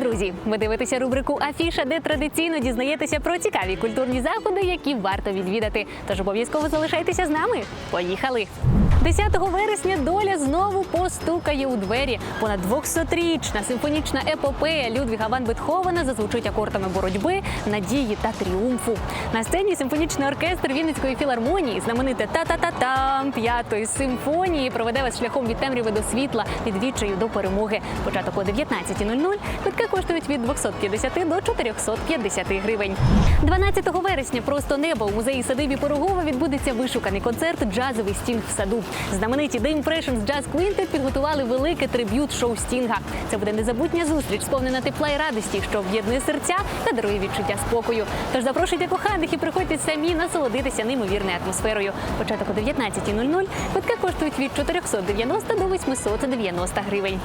Друзі, ви дивитеся рубрику Афіша, де традиційно дізнаєтеся про цікаві культурні заходи, які варто відвідати. Тож обов'язково залишайтеся з нами. Поїхали! 10 вересня доля знову постукає у двері. Понад 200-річна симфонічна епопея Людвіга ван Бетховена зазвучить акордами боротьби, надії та тріумфу. На сцені симфонічний оркестр Вінницької філармонії, знамените та-та-та-там п'ятої симфонії проведе вас шляхом від темряви до світла, від відчаю до перемоги. Початок о 19.00. Квитки коштують від 250 до 450 гривень. 12 вересня просто небо у музеї садибі Пирогова відбудеться вишуканий концерт Джазовий стінг в саду. Знамениті The Impressions Jazz Quintet підготували велике триб'ют шоу Стінга. Це буде незабутня зустріч, сповнена тепла і радості, що об'єднує серця та дарує відчуття спокою. Тож запрошуйте коханих і приходьте самі насолодитися неймовірною атмосферою. Початок о 19.00. Квитки коштують від 490 до 890 гривень.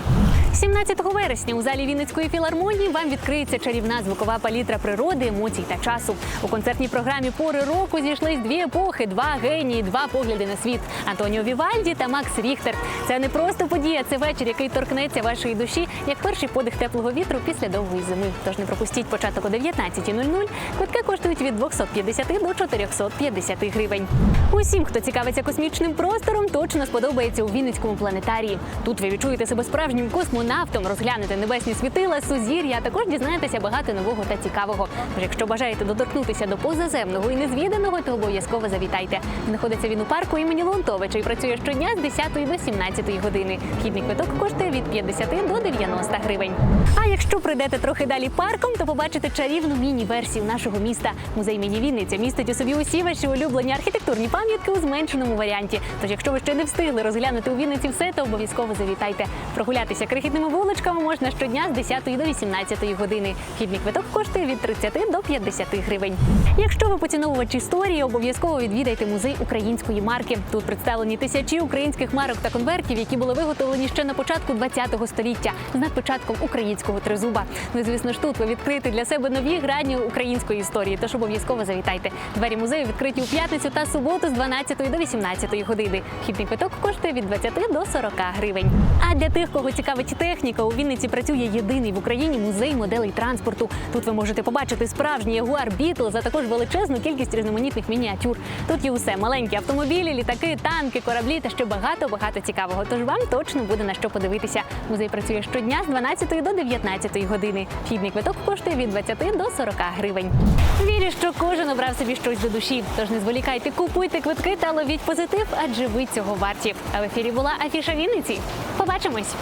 17 вересня у залі Вінницької філармонії вам відкриється чарівна звукова палітра природи, емоцій та часу. У концертній програмі пори року зійшлись дві епохи, два генії, два погляди на світ Антоніо Вівальді та Макс Ріхтер. Це не просто подія, це вечір, який торкнеться вашої душі, як перший подих теплого вітру після довгої зими. Тож не пропустіть початок о 19.00. Квитки коштують від 250 до 450 гривень. Усім, хто цікавиться космічним простором, точно сподобається у Вінницькому планетарії. Тут ви відчуєте себе справжнім космонавтом, розглянете небесні світила, сузір'я, також дізнаєтеся багато нового та цікавого. Тож, якщо бажаєте доторкнутися до позаземного і незвіданого, то обов'язково завітайте. Знаходиться він у парку імені Леонтовича і працює щодня з 10 до 17 години. Вхідний квиток коштує від 50 до 90 гривень. А якщо прийдете трохи далі парком, то побачите чарівну міні-версію нашого міста. Музей імені Вінниця містить у собі усі ваші улюблені архітектурні пам'ятки у зменшеному варіанті. Тож, якщо ви ще не встигли розглянути у Вінниці все, то обов'язково завітайте. Прогулятися крихітними вуличками можна щодня з 10 до 18 години. Вхідний квиток коштує від 30 до 50 гривень. Якщо ви поціновувач історії, обов'язково відвідайте музей української марки. Тут представлені тисячі українських марок та конвертів, які були виготовлені ще на початку ХХ століття з надпочатком українського тризуба. Ну звісно ж тут ви відкрите для себе нові грані української історії. Тож обов'язково завітайте. Двері музею відкриті у п'ятницю та суботу з 12 до 18 години. Вхідний квиток коштує від 20 до 40 гривень. А для тих, кого цікавить техніка, у Вінниці працює єдиний в Україні музей моделей транспорту. Тут ви можете побачити справжній Jaguar Beetle, а також величезну кількість різноманітних мініатюр. Тут є усе маленькі автомобілі, літаки, танки, кораблі та ще багато багато цікавого. Тож вам точно буде на що подивитися. Музей працює щодня з 12 до 19 години. Вхідний квиток коштує від 20 до 40 гривень. Вірю, що кожен обрав собі щось до душі. Тож не зволікайте, купуйте квитки та ловіть позитив, адже ви цього варті. А в ефірі була Афіша Вінниці. Побачимось!